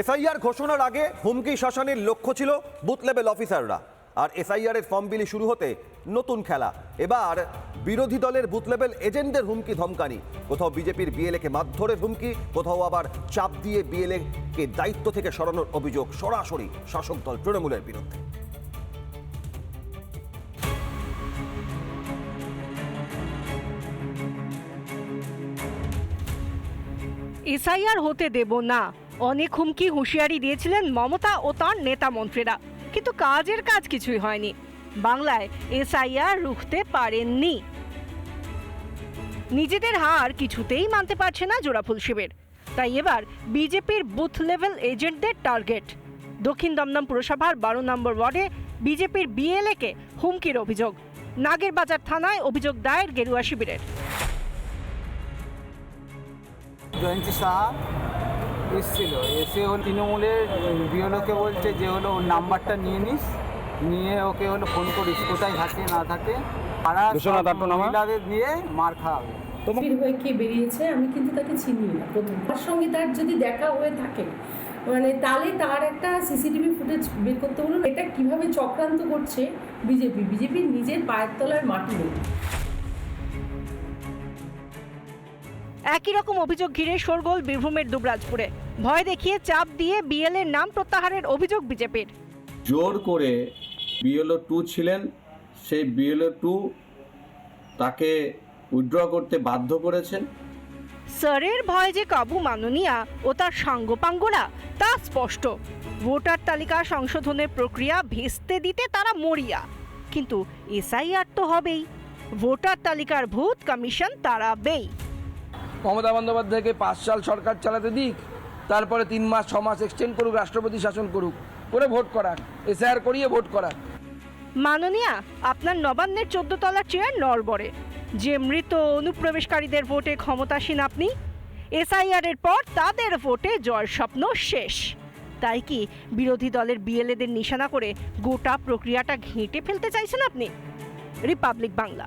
SIR ঘোষণার আগে হুমকি শাসনের লক্ষ্য ছিল বুথ লেভেল অফিসাররা। আর এসআইআর এর ফর্ম বিলি শুরু হতে নতুন খেলা। এবার বিরোধী দলের বুথ লেভেল এজেন্টদের হুমকি ধমকানি। কোথাও বিজেপির বিএলএ কে মারধরের হুমকি, কোথাও আবার চাপ দিয়ে বিএলএ কে দায়িত্ব থেকে সরানোর অভিযোগ সরাসরি শাসক দল তৃণমূলের বিরুদ্ধে। এসআইআর হতে দেব না। অনেক হুমকি হুঁশিয়ারি দিয়েছিলেন মমতা ও তাঁর নেতা মন্ত্রীরা। কিন্তু কাজের কাজ কিছুই হয়নি। বাংলায় এসআইআর রুখতে পারেননি। নিজেদের হার কিছুতেই মানতে পারছে না জোড়াফুল শিবির। তাই এবার বিজেপির বুথ লেভেল এজেন্টদের টার্গেট। দক্ষিণ দমদম পুরসভার বারো নম্বর ওয়ার্ডে বিজেপির বিএলএ কে হুমকির অভিযোগ। নাগেরবাজার থানায় অভিযোগ দায়ের গেরুয়া শিবিরের। জয়ন্তী সাহা এসেছিল। এসে হল তৃণমূলের বিএলওকে বলছে যে হলো ওর নাম্বারটা নিয়ে নিস। নিয়ে ওকে হলো ফোন করিস কোথায় থাকে না থাকে। পাড়া? মহিলাদের দিয়ে মার খাওয়াবে বের হয়ে কে বেরিয়েছে? আমি কিন্তু তাকে চিনি না প্রথম। তার সঙ্গে তার যদি দেখা হয়ে থাকে মানে তাহলে তার একটা সিসিটিভি ফুটেজ বের করতে বলুন এটা কীভাবে চক্রান্ত করছে বিজেপি? বিজেপির নিজের পায়ের তলার মাটি নেই। একই রকম অভিযোগ ঘিরে শোরগোল বীরভূমের দুবরাজপুরে। ভয় দেখিয়ে চাপ দিয়ে বিএলএর নাম প্রত্যাহারের অভিযোগ বিজেপির। জোর করে বিএলও টু ছিলেন সেই বিএলও টু তাকে উইথড্র করতে বাধ্য করেছেন। স্যারের ভয় যে কাবু মাননীয়া ও তার সাঙ্গপাঙ্গরা তা স্পষ্ট। ভোটার তালিকা সংশোধনের প্রক্রিয়া ভেস্তে দিতে তারা মরিয়া। কিন্তু এসআইআর তো হবেই। ভোটার তালিকার ভূত কমিশন তাড়াবেই। মমতা বন্দ্যোপাধ্যায়কে পাঁচ সাল সরকার চালাতে দিক, তারপরে তিন মাস, ছ মাস এক্সটেন্ড করুক, রাষ্ট্রপতি শাসন করুক, করে ভোট করাক, এসআইআর করিয়ে ভোট করাক। মাননীয়া, আপনার নবান্নের চোদ্দ তলার চেয়ার নড়বড়ে। যে মৃত অনুপ্রবেশকারীদের ভোটে ক্ষমতাসীন আপনি, এসআইআর এর পর তাদের ভোটে জয়ের স্বপ্ন শেষ। তাই কি বিরোধী দলের বিএলএদের নিশানা করে গোটা প্রক্রিয়াটা ঘেঁটে ফেলতে চাইছেন আপনি? রিপাবলিক বাংলা।